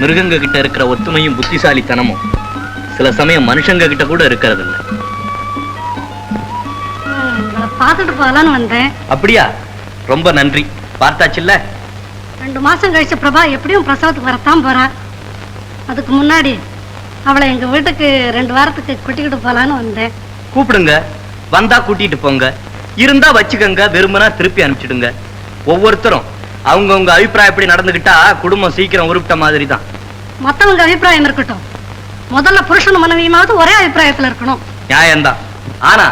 மிருகங்க கிட்ட இருக்கிற ஒத்துமையும் புத்திசாலித்தனமும் சில சமயம் மனுஷங்க கிட்ட கூட இருக்கிறது இல்ல பார்த்துட்டு போகலான்னு வந்தேன். அப்படியா? ரொம்ப நன்றி. பார்த்தாச்சுல்ல? ரெண்டு மாசம் கழிச்சு பிரபா எப்படியும் பிரசவத்துக்கு வரத்தான் போறா. அதுக்கு முன்னாடி அவளை எங்க வீட்டுக்கு ரெண்டு வாரத்துக்கு கூட்டிக்கிட்டு போகலான்னு வந்தேன். கூப்பிடுங்க. வந்தா கூட்டிட்டு போங்க. இருந்தா வச்சுக்கங்க. விரும்பினா திருப்பி அனுப்பிச்சிடுங்க. ஒவ்வொருத்தரும் அவங்கவங்க அபிப்பிராயப்படி நடந்துகிட்டா குடும்பம் சீக்கிரம் உருப்பிட்ட மாதிரி தான் மத்தவங்க அபிப்பிராயம் இருக்கட்டும். முதல்ல புருஷனும் மனைவியுமாவது ஒரே அபிப்பிராயத்துல இருக்கணும். நியாயம்தான். ஆனா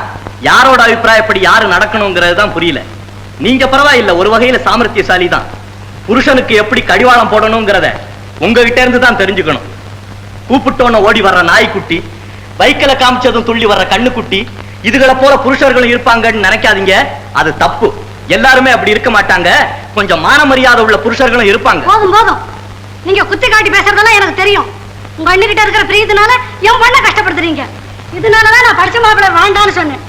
யாரோட அபிப்பிராயப்படி யாரு நடக்கணுங்கிறது தான் புரியல. நீங்க பரவாயில்ல ஒரு வகையில சாமர்த்தியசாலி தான் புருஷனுக்கு எப்படி கடிவாளம் போடணுங்கிறத உங்ககிட்ட இருந்து தான் தெரிஞ்சுக்கணும். கூப்பிட்டோன்னு ஓடி வர்ற நாய்க்குட்டி பைக்கில காமிச்சதும் துள்ளி வர்ற கண்ணுக்குட்டி இதுகளை போல புருஷர்களும் இருப்பாங்கன்னு நினைக்காதீங்க. அது தப்பு. எல்லாருமே அப்படி இருக்க மாட்டாங்க. கொஞ்சம் மான மரியாதை உள்ள புருஷர்களும் இருப்பாங்க. போதும் போதும். நீங்க குத்தி காட்டி பேசுறதெல்லாம் எனக்கு தெரியும். உங்க அண்ணிக்கிட்ட இருக்கிற பிரியத்தினால என் பண்ண கஷ்டப்படுத்துறீங்க. இதனாலதான் நான் படிச்ச மாப்பிள்ளை வேண்டான்னு சொன்னேன்.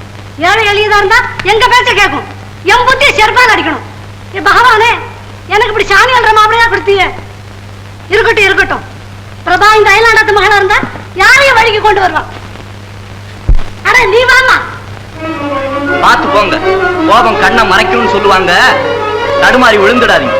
ஏழை எளியதா இருந்தா எங்க பேச்ச கேட்கும். என் புத்தி செருப்பால் அடிக்கணும். ஏ பகவானே எனக்கு இப்படி சாமி அல்ற மாப்பிள்ளையா கொடுத்தீங்க. இருக்கட்டும் இருக்கட்டும். பிரபா இந்த அயலாண்டத்து மகனா இருந்தா யாரையும் வழிக்கு கொண்டு வருவான். அட நீ வாமா பார்த்து போங்க. கோபம் கண்ணை மறைக்கும்னு சொல்லுவாங்க. தடுமாறி விழுந்துடாதீங்க.